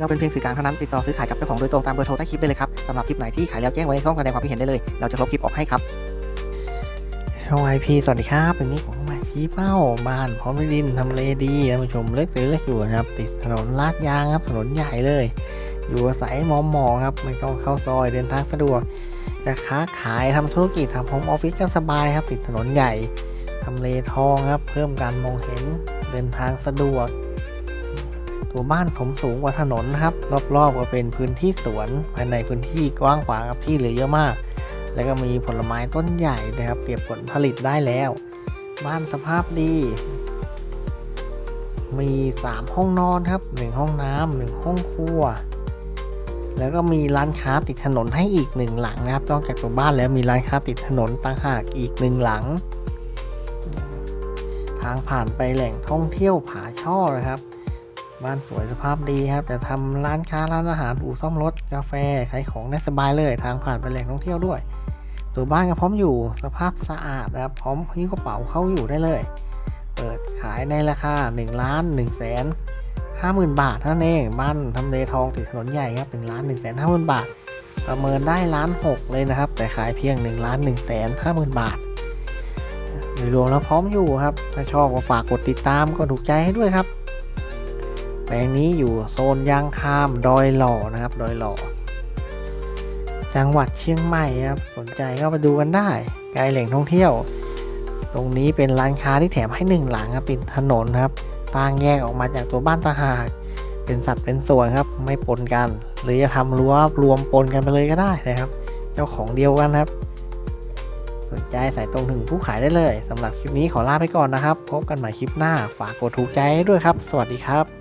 เราเป็นเพียงสื่อกลางเท่านั้นติดต่อซื้อขายกับเจ้าของโดยตรงตามเบอร์โทรใต้คลิปได้เลยครับสำหรับคลิปไหนที่ขายแล้วแจ้งไว้ในช่องแสดงความคิดเห็นได้เลย เราจะลบคลิปออกให้ครับช่องไอพีสวัสดีครับวันนี้ผมมาชี้เป้าบ้านพร้อมดินทำเลดีท่านผู้ชมเลือกซื้อเลือกอยู่นะครับ ติดถนนลาดยางครับถนนใหญ่เลย อยู่อาศัยมอมมอครับไม่ต้องเข้าซอยเดินทางสะดวกจะค้าขายทำธุรกิจทำโฮมออฟฟิศก็สบายครับ ติดถนนใหญ่ทำเลทองครับ เพิ่มการมองเห็นเดินทางสะดวก ตัวบ้านผมสูงกว่าถนนนะครับ รอบๆก็เป็นพื้นที่สวนภายในพื้นที่กว้างขวางครับที่เหลือเยอะมาก แล้วก็มีผลไม้ต้นใหญ่นะครับ เก็บผลผลิตได้แล้ว บ้านสภาพดี มี 3 ห้องนอนครับ 1 ห้องน้ำหนึ่งห้องครัว แล้วก็มีร้านค้าติดถนนให้อีกหนึ่งหลังนะครับนอกจากตัวบ้านแล้วมีร้านค้าติดถนนต่างหากอีกหนึ่งหลัง ทางผ่านไปแหล่งท่องเที่ยวผาช่อนะครับ บ้านสวยสภาพดีครับแต่ทำร้านค้าร้านอาหารอู่ซ่อมรถกาแฟขายของได้สบายเลย ทางผ่านไปแหล่งท่องเที่ยวด้วย ตัวบ้านก็พร้อมอยู่สภาพสะอาดนะครับพร้อมหิ้วกระเป๋าเข้าอยู่ได้เลย เปิดขายในราคา1ล้าน1แสน50,000 บาทเท่านั้นเองบ้านทำเลทองติดถนนใหญ่ครับ1ล้าน1แสน50,000 บาท ประเมินได้ล้าน6เลยนะครับ แต่ขายเพียง1ล้าน1แสน50,000 บาทโดยรวมแล้วพร้อมอยู่ครับ ถ้าชอบก็ฝากกดติดตามก็ถูกใจให้ด้วยครับ แปลงนี้อยู่โซนยางคามดอยหล่อนะครับ ดอยหล่อ จังหวัดเชียงใหม่ครับ สนใจก็ไปดูกันได้ไกลแหล่งท่องเที่ยว ตรงนี้เป็นร้านค้าที่แถมให้หนึ่งหลังครับติดถนนครับต่างแยกออกมาจากตัวบ้านต่างหาก เป็นสัตว์เป็นส่วนครับ ไม่ปนกัน หรือจะทำรั้วรวมปนกันไปเลยก็ได้นะครับ เจ้าของเดียวกันครับ สนใจใส่ตรงถึงผู้ขายได้เลยสำหรับคลิปนี้ขอลาไปก่อนนะครับ พบกันใหม่คลิปหน้า ฝากกดถูกใจด้วยครับ สวัสดีครับ